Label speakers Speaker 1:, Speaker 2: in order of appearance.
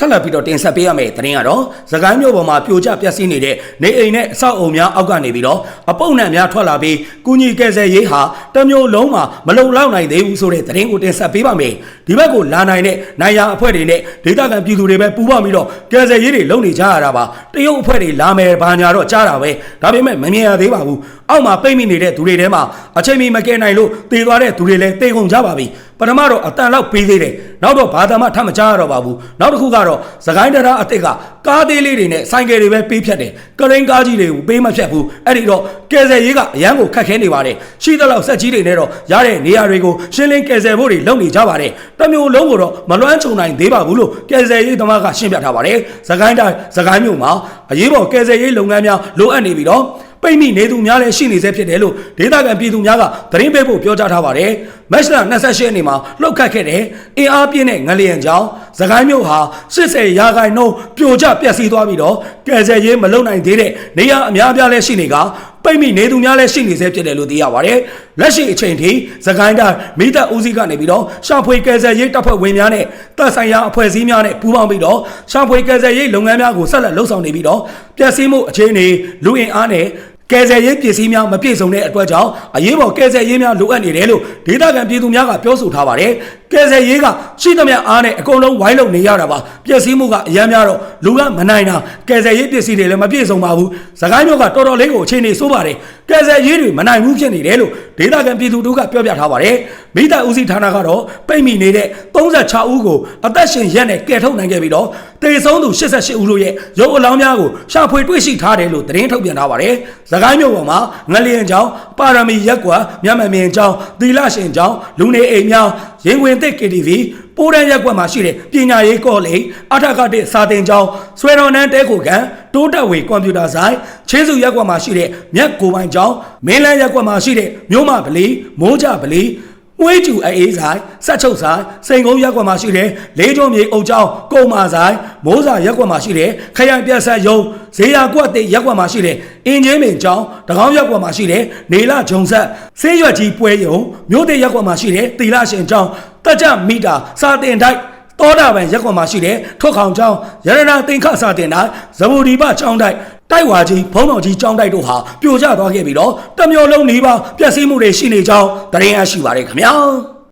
Speaker 1: ဆက်လက်ပြီးတော့တင်ဆက်ပေးရမယ့်သတင်းကတော့သခိုင်းမြို့ပေါ်မှာပြိုကျပျက်စီးနေတဲ့နေအိမ်နဲ့အဆောက်အုံများအောက်ကနေပြီးတော့အပုပ်နှံများထွက်လာပြီးကုညီကယ်ဆယ်ရေးဟာတစ်မျိုးလုံးမှာမလုံလောက်နိုင်သေးဘူးဆိုတဲ့သတင်းကိုတင်ဆက်ပေးပါမယ်ဒီဘက်ကိုလာနိုင်တဲ့နိုင်ရအဖွဲ့တွေနဲ့ဒေသခံပြည်သူတွေပဲပူးပေါင်းပြီးတော့ကယ်ဆယ်ရေးတွေလုပ်နေကြရတာပါတရုတ်အဖွဲ့တွေလာမယ်ဘာညာတော့ကြားတာပဲဒါပေမဲ့မမြင်ရသေးပါဘူးအောက်မှာပိတ်မိနေတဲ့သူတွေထဲမှာအချိန်မီမကယ်နိုင်လို့တည်သွားတဲ့သူတွေလည်းတေကုန်ကြပါပြီ ပထမတော့အတန်လောက်ပေးသေးတယ်နောက်တော့ဘာသာမှထပ်မကြားရတော့ပါဘူးနောက်တစ်ခုကတော့သခိုင်းတရားအစ်စ်ကကားသေးလေးတွေနဲ့ဆိုင်ကယ်တွေပဲပေးဖြတ်တယ်ကရိန်းကားကြီးတွေကိုပေးမဖြတ်ဘူးအဲ့ဒီတော့ကယ်ဆယ်ရေးကအရန်ကိုခက်ခဲနေပါတယ်ရှိသလောက်ဆက်ကြီးတွေနဲ့တော့ရတဲ့နေရာတွေကိုရှင်းလင်းကယ်ဆယ်ဖို့တွေလုပ်နေကြပါတယ်တမျိုးလုံးကိုတော့မလွှမ်းခြုံနိုင်သေးပါဘူးလို့ကယ်ဆယ်ရေးသမားကရှင်းပြထားပါတယ်သခိုင်းတိုင်းသခိုင်းမြို့မှာအရေးပေါ်ကယ်ဆယ်ရေးလုပ်ငန်းများလိုအပ်နေပြီးတော့ ပိတ်မိနေသူများလည်းရှိနေစေဖြစ်တယ်လို့ဒေသခံပြည်သူများကသတင်းပေးဖို့ပြောကြားထားပါတယ်။မက်စလာ28ရက်နေ့မှာလှုပ်ခတ်ခဲ့တဲ့အင်အားပြင်းတဲ့ငလျင်ကြောင့်သခိုင်းမြို့ဟာ80ရာခိုင်နှုန်းပြိုကျပျက်စီးသွားပြီးတော့ကယ်ဆယ်ရေးမလုပ်နိုင်သေးတဲ့နေရာအများအပြားလည်းရှိနေကပိတ်မိနေသူများလည်းရှိနေစေဖြစ်တယ်လို့သိရပါတယ်။လက်ရှိအချိန်ထိသခိုင်းတိုင်းမိသက်ဦးစီးကနေပြီးတော့ရှာဖွေကယ်ဆယ်ရေးတပ်ဖွဲ့ဝင်များနဲ့တပ်ဆိုင်ရာအဖွဲ့အစည်းများနဲ့ပူးပေါင်းပြီးတော့ရှာဖွေကယ်ဆယ်ရေးလုပ်ငန်းများကိုဆက်လက်လှုပ်ဆောင်နေပြီးတော့ပျက်စီးမှုအခြေအနေလူအင်အားနဲ့ ကယ်ဆယ်ရေးပစ္စည်းများမပြည့်စုံတဲ့အတွက်ကြောင့်အရေးပေါ်ကယ်ဆယ်ရေးများလိုအပ်နေတယ်လို့ဒေသခံပြည်သူများကပြောဆိုထားပါတယ်။ ကယ်ဆယ်ရေးကရှိသမျှအားနဲ့အကုန်လုံးဝိုင်းလုံနေရတာပါ။ပျက်စီးမှုကအများများတော့လူကမနိုင်တာကယ်ဆယ်ရေးပစ္စည်းတွေလည်းမပြည့်စုံပါဘူး။စကိုင်းမြို့ကတော်တော်လေးကိုအခြေအနေဆိုးပါတယ်။ကယ်ဆယ်ရေးတွေမနိုင်ဘူးဖြစ်နေတယ်လို့ဒေသခံပြည်သူတို့ကပြောပြထားပါတယ်။မိသားဦးစီးဌာနကတော့ပိတ်မိနေတဲ့36ဦးကိုအသက်ရှင်ရက်နဲ့ကယ်ထုတ်နိုင်ခဲ့ပြီးတော့တေဆုံးသူ88ဦးတို့ရဲ့ရုပ်အလောင်းများကိုရှာဖွေတွေ့ရှိထားတယ်လို့သတင်းထုတ်ပြန်ထားပါတယ်။စကိုင်းမြို့ပေါ်မှာငလျင်ကျောင်းပါရမီရက်ကွာမြတ်မမြင်ကျောင်းသီလရှင်ကျောင်းလူနေအိမ်များ ရင်ဝင်သစ် KTV ပိုးတန်းရက်ကွက်မှာရှိတဲ့ပညာရေးကောလိပ်အထက်ကတဲ့စာတင်ကျောင်းဆွေတော်နန်းတဲခိုကန်တိုးတက်ဝေကွန်ပျူတာဆိုင်ချင်းစုရက်ကွက်မှာရှိတဲ့မြက်ကိုပိုင်ကျောင်းမင်းလန်းရက်ကွက်မှာရှိတဲ့မြို့မပလီမိုးကြပလီ မွေးကျူအေးဆိုင်ဆက်ချုပ်ဆိုင်စိန်ကုန်းရက်ကွက်မှာရှိတဲ့လေးကျုံမြေအုပ်ကျောင်းကုံမာဆိုင်မိုးစာရက်ကွက်မှာရှိတဲ့ခရိုင်ပြတ်ဆက်ယုံဇေယျကွက်တဲ့ရက်ကွက်မှာရှိတဲ့အင်းချင်းပင်ကျောင်းတကောင်းရက်ကွက်မှာရှိတဲ့နေလဂျုံဆက်ဆေးရွက်ကြီးပွဲယုံမြို့တဲ့ရက်ကွက်မှာရှိတဲ့တီလာရှင်ကျောင်းတက်ကြမီတာစာတင်တိုက် တောတာပန်ရက်ကွက်မှာရှိတဲ့ထွက်ခေါင်ကျောင်းရတနာတင်ခစာတင်တိုင်းဇဘူဒီပကျောင်းတိုက်တိုက်ဝါကြီးဘုံတော်ကြီးကျောင်းတိုက်တို့ဟာပြိုကျသွားခဲ့ပြီးတော့တမျိုးလုံးနေပါပျက်စီးမှုတွေရှိနေကြောင်းတရင်ရရှိပါရခင်ဗျာ